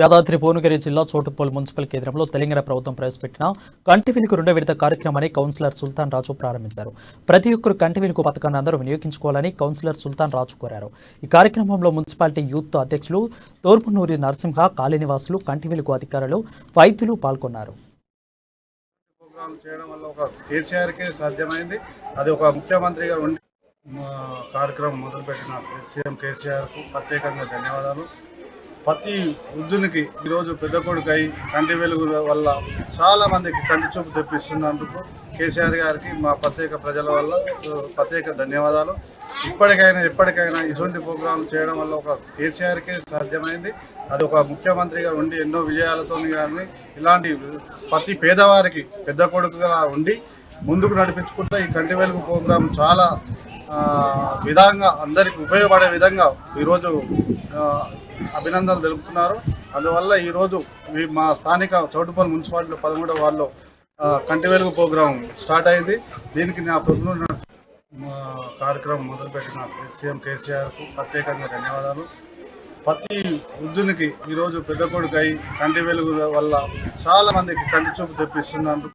యాదాద్రి భువనగిరి జిల్లా చోటుపల్లి మున్సిపల్ కేంద్రంలో తెలంగాణ ప్రభుత్వం ప్రవేశపెట్టిన కంటి వెలుగు రెండో విడత కార్యక్రమాన్ని కౌన్సిలర్ సుల్తాన్ రాజు ప్రారంభించారు. ప్రతి ఒక్కరు కంటి వెలుగు పథకాన్ని అందరూ వినియోగించుకోవాలని కౌన్సిలర్ సుల్తాన్ రాజు కోరారు. ఈ కార్యక్రమంలో మున్సిపాలిటీ యూత్ అధ్యక్షులు తోర్పునూరి నరసింహ కాలనీవాసులు కంటి వెలుగు అధికారులు వైద్యులు పాల్గొన్నారు. చేయడం వల్ల ఒక కేసీఆర్కే సాధ్యమైంది. అది ఒక ముఖ్యమంత్రిగా ఉండి కార్యక్రమం మొదలుపెట్టిన సీఎం కేసీఆర్కు ప్రత్యేకంగా ధన్యవాదాలు. ప్రతి వృద్ధునికి ఈరోజు పెద్ద కొడుకు అయి కంటి వెలుగు వల్ల చాలా మందికి కంటి చూపు తెప్పిస్తున్నందుకు కేసీఆర్ గారికి మా ప్రత్యేక ప్రజల వల్ల ప్రత్యేక ధన్యవాదాలు. ఇప్పటికైనా ఎప్పటికైనా ఇటువంటి ప్రోగ్రాం చేయడం వల్ల ఒక కేసీఆర్కే సాధ్యమైంది. అది ఒక ముఖ్యమంత్రిగా ఉండి ఎన్నో విజయాలతో కానీ ఇలాంటి ప్రతి పేదవారికి పెద్ద కొడుకుగా ఉండి ముందుకు నడిపించుకుంటే ఈ కంటి వెలుగు ప్రోగ్రాం చాలా విధంగా అందరికి ఉపయోగపడే విధంగా ఈరోజు అభినందనలు తెలుపుతున్నారు. అందువల్ల ఈరోజు మీ మా స్థానిక చౌటుపల్లి మున్సిపాలిటీలో పదమూడవ వార్డులో కంటి వెలుగు ప్రోగ్రాం స్టార్ట్ అయింది. దీనికి నా పొద్దున్న కార్యక్రమం మొదలుపెట్టిన సీఎం కేసీఆర్కు ప్రత్యేకంగా ధన్యవాదాలు. ప్రతి వృద్ధునికి ఈరోజు పెద్ద కొడుకు అయి కంటి వెలుగు వల్ల చాలా మందికి కంటి చూపు తెప్పిస్తున్నందుకు